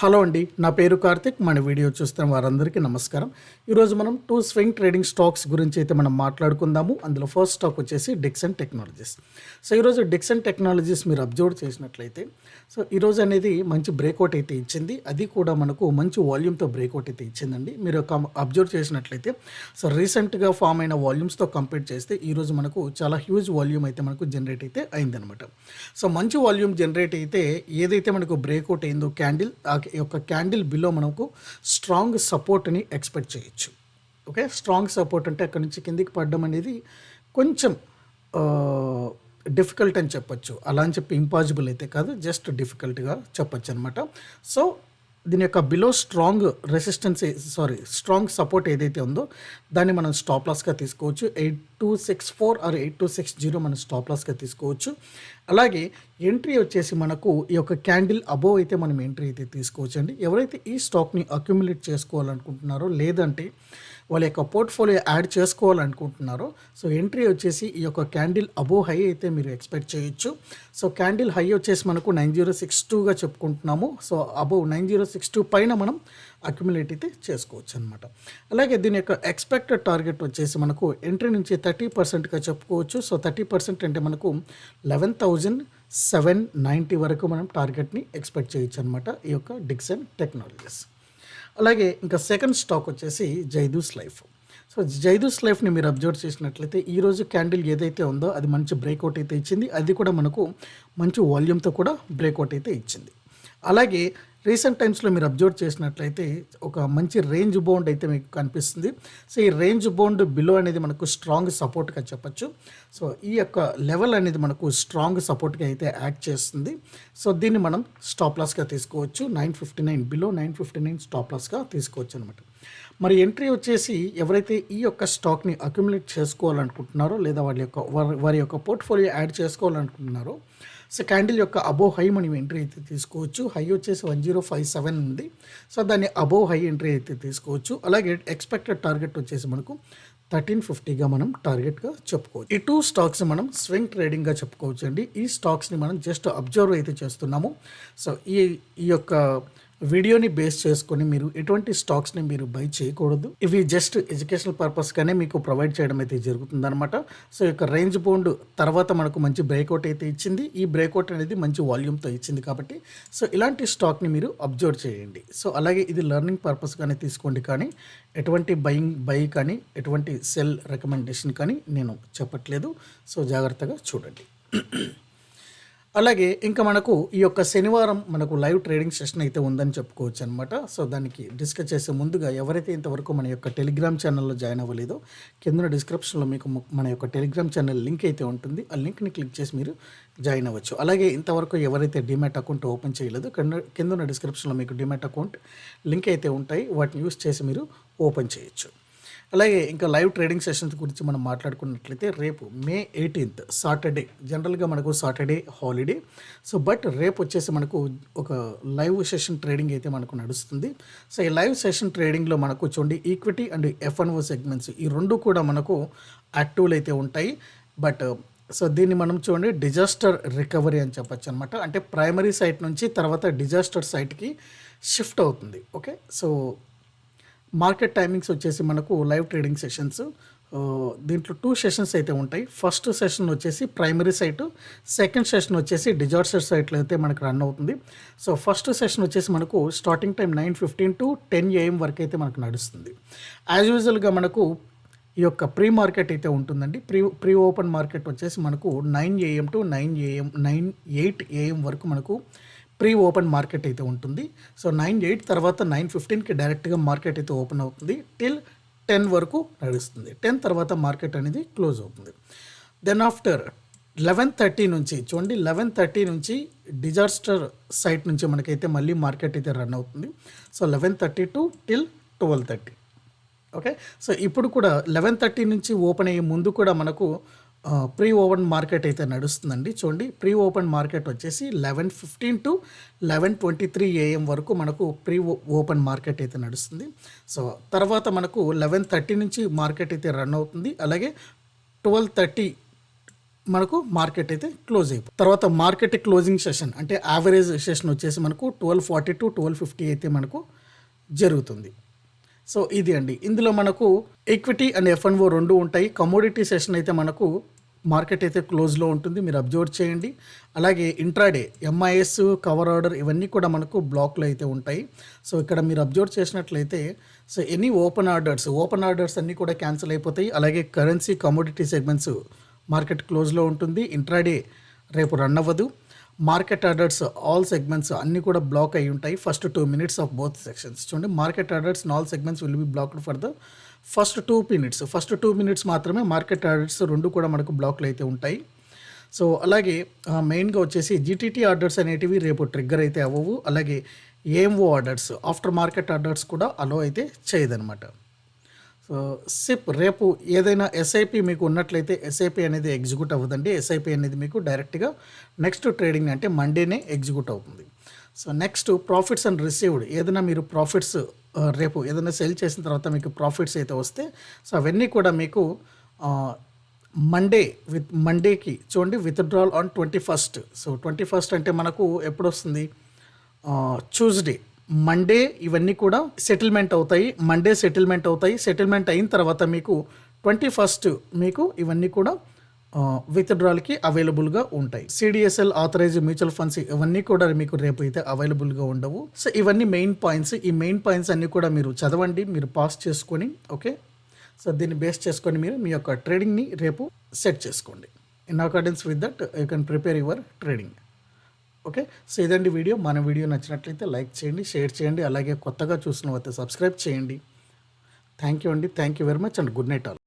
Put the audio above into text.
Hello అండి నా పేరు కార్తిక్ మన వీడియో చూస్తున్న వారందరికీ నమస్కారం. ఈరోజు మనం టూ స్వింగ్ ట్రేడింగ్ స్టాక్స్ గురించి అయితే మనం మాట్లాడుకుందాము. అందులో ఫస్ట్ స్టాక్ వచ్చేసి డిక్సన్ టెక్నాలజీస్. సో ఈరోజు డిక్సన్ టెక్నాలజీస్ మీరు అబ్జర్వ్ చేసినట్లయితే సో ఈరోజు అనేది మంచి బ్రేక్అవుట్ అయితే ఇచ్చింది. అది కూడా మనకు మంచి వాల్యూమ్తో బ్రేక్అవుట్ అయితే ఇచ్చిందండి. మీరు అబ్జర్వ్ చేసినట్లయితే సో రీసెంట్గా ఫామ్ అయిన వాల్యూమ్స్తో కంపేర్ చేస్తే ఈరోజు మనకు చాలా హ్యూజ్ వాల్యూమ్ అయితే మనకు జనరేట్ అయితే అయిందనమాట సో మంచి వాల్యూమ్ జనరేట్ అయితే ఏదైతే మనకు బ్రేక్అవుట్ అయిందో క్యాండిల్ యొక్క క్యాండిల్ బిలో మనకు స్ట్రాంగ్ సపోర్ట్ని ఎక్స్పెక్ట్ చేయొచ్చు. ఓకే? స్ట్రాంగ్ సపోర్ట్ అంటే అక్కడ నుంచి కిందికి పడడం అనేది కొంచెం డిఫికల్ట్ అని చెప్పొచ్చు. అలా అని చెప్పి ఇంపాసిబుల్ అయితే కాదు జస్ట్ డిఫికల్ట్గా చెప్పొచ్చు అనమాట సో దీని యొక్క below strong resistance sorry strong support ఏదైతే ఉందో దాన్ని మనం స్టాప్ లాస్గా తీసుకోవచ్చు. Eight two six four or eight two six zero మనం స్టాప్ లాస్గా తీసుకోవచ్చు. అలాగే ఎంట్రీ వచ్చేసి మనకు ఈ యొక్క క్యాండిల్ అబోవ్ అయితే మనం ఎంట్రీ అయితే తీసుకోవచ్చు అండి ఎవరైతే ఈ స్టాక్ని అక్యుములేట్ చేసుకోవాలనుకుంటున్నారో లేదంటే వాళ్ళ యొక్క పోర్ట్ఫోలియో యాడ్ చేసుకోవాలనుకుంటున్నారో సో ఎంట్రీ వచ్చేసి ఈ యొక్క క్యాండిల్ అబో హై అయితే మీరు ఎక్స్పెక్ట్ చేయొచ్చు. సో క్యాండిల్ హై వచ్చేసి మనకు నైన్ జీరో సిక్స్ టూగా చెప్పుకుంటున్నాము. So above nine zero six two పైన మనం అక్యుములేట్ అయితే చేసుకోవచ్చు అనమాట అలాగే దీని యొక్క ఎక్స్పెక్టెడ్ టార్గెట్ వచ్చేసి మనకు ఎంట్రీ నుంచి థర్టీ పర్సెంట్గా చెప్పుకోవచ్చు. సో థర్టీ పర్సెంట్ అంటే మనకు లెవెన్ థౌజండ్ సెవెన్ నైంటీ వరకు మనం టార్గెట్ని ఎక్స్పెక్ట్ చేయొచ్చు అనమాట ఈ యొక్క డిక్సన్ టెక్నాలజీస్ అలాగే ఇంకా సెకండ్ స్టాక్ వచ్చేసి జైదూస్ లైఫ్. సో జైదూస్ లైఫ్ని మీరు అబ్జర్వ్ చేసినట్లయితే ఈరోజు క్యాండిల్ ఏదైతే ఉందో అది మంచి బ్రేక్అవుట్ అయితే ఇచ్చింది. అది కూడా మనకు మంచి వాల్యూమ్తో కూడా బ్రేక్అవుట్ అయితే ఇచ్చింది. అలాగే రీసెంట్ టైమ్స్లో మీరు అబ్జర్వ్ చేసినట్లయితే ఒక మంచి రేంజ్ బౌండ్ అయితే మీకు కనిపిస్తుంది. సో ఈ రేంజ్ బౌండ్ బిలో అనేది మనకు స్ట్రాంగ్ సపోర్ట్గా చెప్పచ్చు. సో ఈ యొక్క లెవెల్ అనేది మనకు స్ట్రాంగ్ సపోర్ట్గా అయితే యాక్ట్ చేస్తుంది. సో దీన్ని మనం స్టాప్ లాస్గా తీసుకోవచ్చు. Nine fifty nine below nine fifty nine stop లాస్గా తీసుకోవచ్చు అనమాట మరి ఎంట్రీ వచ్చేసి ఎవరైతే ఈ యొక్క స్టాక్ని అక్యుములేట్ చేసుకోవాలనుకుంటున్నారో లేదా వాళ్ళ యొక్క వారి వారి యొక్క పోర్ట్ఫోలియో యాడ్ చేసుకోవాలనుకుంటున్నారో సో క్యాండిల్ యొక్క అబో హై మనం ఎంట్రీ అయితే తీసుకోవచ్చు. హై వచ్చేసి వన్ జీరో ఫైవ్ సెవెన్ ఉంది. సో దాన్ని అబో హై ఎంట్రీ అయితే తీసుకోవచ్చు. అలాగే ఎక్స్పెక్టెడ్ టార్గెట్ వచ్చేసి మనకు థర్టీన్ ఫిఫ్టీగా మనం టార్గెట్గా చెప్పుకోవచ్చు. ఈ టూ స్టాక్స్ మనం స్వింగ్ ట్రేడింగ్గా చెప్పుకోవచ్చు అండి ఈ స్టాక్స్ని మనం జస్ట్ అబ్జర్వ్ అయితే చేస్తున్నాము. సో ఈ ఈ యొక్క వీడియోని బేస్ చేసుకొని మీరు ఎటువంటి స్టాక్స్ని మీరు బై చేయకూడదు. ఇవి జస్ట్ ఎడ్యుకేషనల్ పర్పస్గానే మీకు ప్రొవైడ్ చేయడం అయితే జరుగుతుందన్నమాట. సో యొక్క రేంజ్ బౌండ్ తర్వాత మనకు మంచి బ్రేక్అవుట్ అయితే ఇచ్చింది. ఈ బ్రేక్అవుట్ అనేది మంచి వాల్యూమ్తో ఇచ్చింది కాబట్టి సో ఇలాంటి స్టాక్ని మీరు అబ్జర్వ్ చేయండి. సో అలాగే ఇది లెర్నింగ్ పర్పస్గానే తీసుకోండి కానీ ఎటువంటి బయింగ్ బై కానీ ఎటువంటి సెల్ రికమెండేషన్ కానీ నేను చెప్పట్లేదు. సో జాగ్రత్తగా చూడండి. అలాగే ఇంకా మనకు ఈ యొక్క శనివారం మనకు లైవ్ ట్రేడింగ్ సెషన్ అయితే ఉందని చెప్పుకోవచ్చు అనమాట సో దానికి డిస్కస్ చేసే ముందుగా ఎవరైతే ఇంతవరకు మన యొక్క టెలిగ్రామ్ ఛానల్లో జాయిన్ అవ్వలేదో కింద డిస్క్రిప్షన్లో మీకు మన యొక్క టెలిగ్రామ్ ఛానల్ లింక్ అయితే ఉంటుంది. ఆ లింక్ని క్లిక్ చేసి మీరు జాయిన్ అవ్వచ్చు. అలాగే ఇంతవరకు ఎవరైతే డిమాట్ అకౌంట్ ఓపెన్ చేయలేదు కింద కింద ఉన్న డిస్క్రిప్షన్లో మీకు డిమాట్ అకౌంట్ లింక్ అయితే ఉంటాయి. వాటిని యూస్ చేసి మీరు ఓపెన్ చేయొచ్చు. అలాగే ఇంకా లైవ్ ట్రేడింగ్ సెషన్స్ గురించి మనం మాట్లాడుకున్నట్లయితే రేపు మే ఎయిటీన్త్ సాటర్డే. జనరల్గా మనకు సాటర్డే హాలిడే. సో బట్ రేపు వచ్చేసి మనకు ఒక లైవ్ సెషన్ ట్రేడింగ్ అయితే మనకు నడుస్తుంది. సో ఈ లైవ్ సెషన్ ట్రేడింగ్లో మనకు చూడండి ఈక్విటీ అండ్ ఎఫ్ఎన్ఓ సెగ్మెంట్స్ ఈ రెండు కూడా మనకు యాక్టివ్లు అయితే ఉంటాయి. బట్ సో దీన్ని మనం చూడండి డిజాస్టర్ రికవరీ అని చెప్పొచ్చు అనమాట అంటే ప్రైమరీ సైట్ నుంచి తర్వాత డిజాస్టర్ సైట్కి షిఫ్ట్ అవుతుంది. ఓకే? సో మార్కెట్ టైమింగ్స్ వచ్చేసి మనకు లైవ్ ట్రేడింగ్ సెషన్స్ దీంట్లో టూ సెషన్స్ అయితే ఉంటాయి. ఫస్ట్ సెషన్ వచ్చేసి ప్రైమరీ సైట్ సెకండ్ సెషన్ వచ్చేసి డిజాస్టర్ సైట్లో అయితే మనకు రన్ అవుతుంది. సో ఫస్ట్ సెషన్ వచ్చేసి మనకు starting time nine fifteen to ten AM వరకు అయితే మనకు నడుస్తుంది. యాజ్ యూజువల్గా మనకు ఈ యొక్క ప్రీ మార్కెట్ అయితే ఉంటుందండి. ప్రీ ప్రీ ఓపెన్ మార్కెట్ వచ్చేసి మనకు nine AM to nine AM nine eight AM వరకు మనకు ప్రీ ఓపెన్ మార్కెట్ అయితే ఉంటుంది. సో నైన్ ఎయిట్ తర్వాత నైన్ ఫిఫ్టీన్కి డైరెక్ట్గా మార్కెట్ అయితే ఓపెన్ అవుతుంది. టిల్ టెన్ వరకు నడుస్తుంది. టెన్ తర్వాత మార్కెట్ అనేది క్లోజ్ అవుతుంది. దెన్ ఆఫ్టర్ లెవెన్ థర్టీ నుంచి చూడండి లెవెన్ థర్టీ నుంచి డిజాస్టర్ సైట్ నుంచి మనకైతే మళ్ళీ మార్కెట్ అయితే రన్ అవుతుంది. So eleven thirty to till twelve thirty. Okay? So ఇప్పుడు కూడా లెవెన్ థర్టీ నుంచి ఓపెన్ అయ్యే ముందు కూడా మనకు ప్రీ ఓపెన్ మార్కెట్ అయితే నడుస్తుందండి. చూడండి ప్రీ ఓపెన్ మార్కెట్ వచ్చేసి eleven fifteen to eleven twenty three AM వరకు మనకు ప్రీ ఓపెన్ మార్కెట్ అయితే నడుస్తుంది. సో తర్వాత మనకు లెవెన్ థర్టీ నుంచి మార్కెట్ అయితే రన్ అవుతుంది. అలాగే ట్వెల్వ్ థర్టీ మనకు మార్కెట్ అయితే క్లోజ్ అయిపోతుంది తర్వాత మార్కెట్ క్లోజింగ్ సెషన్ అంటే యావరేజ్ సెషన్ వచ్చేసి మనకు twelve forty to twelve fifty అయితే మనకు జరుగుతుంది. సో ఇది అండి. ఇందులో మనకు ఈక్విటీ అండ్ ఎఫ్ఎన్ఓ రెండు ఉంటాయి. కమోడిటీ సెషన్ అయితే మనకు మార్కెట్ అయితే క్లోజ్లో ఉంటుంది. మీరు అబ్జర్వ్ చేయండి. అలాగే ఇంట్రాడే ఎంఐఎస్ కవర్ ఆర్డర్ ఇవన్నీ కూడా మనకు బ్లాక్లో అయితే ఉంటాయి. సో ఇక్కడ మీరు అబ్జర్వ్ చేసినట్లయితే so any open orders open orders అన్నీ కూడా క్యాన్సిల్ అయిపోతాయి. అలాగే కరెన్సీ కమోడిటీ సెగ్మెంట్స్ మార్కెట్ క్లోజ్లో ఉంటుంది. ఇంట్రాడే రేపు రన్ అవ్వదు. మార్కెట్ ఆర్డర్స్ ఆల్ సెగ్మెంట్స్ అన్నీ కూడా బ్లాక్ అయి ఉంటాయి. First two minutes of both sections చూడండి market orders all segments will be blocked for the first two minutes first two minutes మాత్రమే మార్కెట్ ఆర్డర్స్ రెండు కూడా మనకు బ్లాక్లు అయితే ఉంటాయి. సో అలాగే మెయిన్గా వచ్చేసి జీటీటీ ఆర్డర్స్ అనేటివి రేపు ట్రిగ్గర్ అయితే అవ్వవు. అలాగే AMO orders after market orders కూడా అలో అయితే చేయదనమాట సిప్ రేపు ఏదైనా ఎస్ఐపి మీకు ఉన్నట్లయితే ఎస్ఐపి అనేది ఎగ్జిక్యూట్ అవ్వదండి. ఎస్ఐపి అనేది మీకు డైరెక్ట్గా నెక్స్ట్ ట్రేడింగ్ అంటే మండేనే ఎగ్జిక్యూట్ అవుతుంది. So next profits and received ఏదైనా మీరు ప్రాఫిట్స్ రేపు ఏదైనా సెల్ చేసిన తర్వాత మీకు ప్రాఫిట్స్ అయితే వస్తే సో అవన్నీ కూడా మీకు మండే విత్ మండేకి చూడండి withdrawal on twenty first. So twenty first అంటే మనకు ఎప్పుడు వస్తుంది ట్యూస్డే. మండే ఇవన్నీ కూడా సెటిల్మెంట్ అవుతాయి. మండే సెటిల్మెంట్ అవుతాయి. సెటిల్మెంట్ అయిన తర్వాత మీకు ట్వంటీ ఫస్ట్ మీకు ఇవన్నీ కూడా విత్డ్రాల్కి అవైలబుల్గా ఉంటాయి. సిడిఎస్ఎల్ ఆథరైజ్ మ్యూచువల్ ఫండ్స్ ఇవన్నీ కూడా మీకు రేపు అయితే అవైలబుల్గా ఉండవు. సో ఇవన్నీ మెయిన్ పాయింట్స్ ఈ మెయిన్ పాయింట్స్ అన్నీ కూడా మీరు చదవండి మీరు పాస్ చేసుకొని ఓకే సో దీన్ని బేస్ చేసుకొని మీరు మీ యొక్క ట్రేడింగ్ని రేపు సెట్ చేసుకోండి. In accordance with that you can prepare your trading okay? So ఇదండి వీడియో. మన వీడియో నచ్చినట్లయితే లైక్ చేయండి షేర్ చేయండి అలాగే కొత్తగా చూసిన వస్తే సబ్స్క్రైబ్ చేయండి. థ్యాంక్ యూ అండి. Thank you very much and good night all.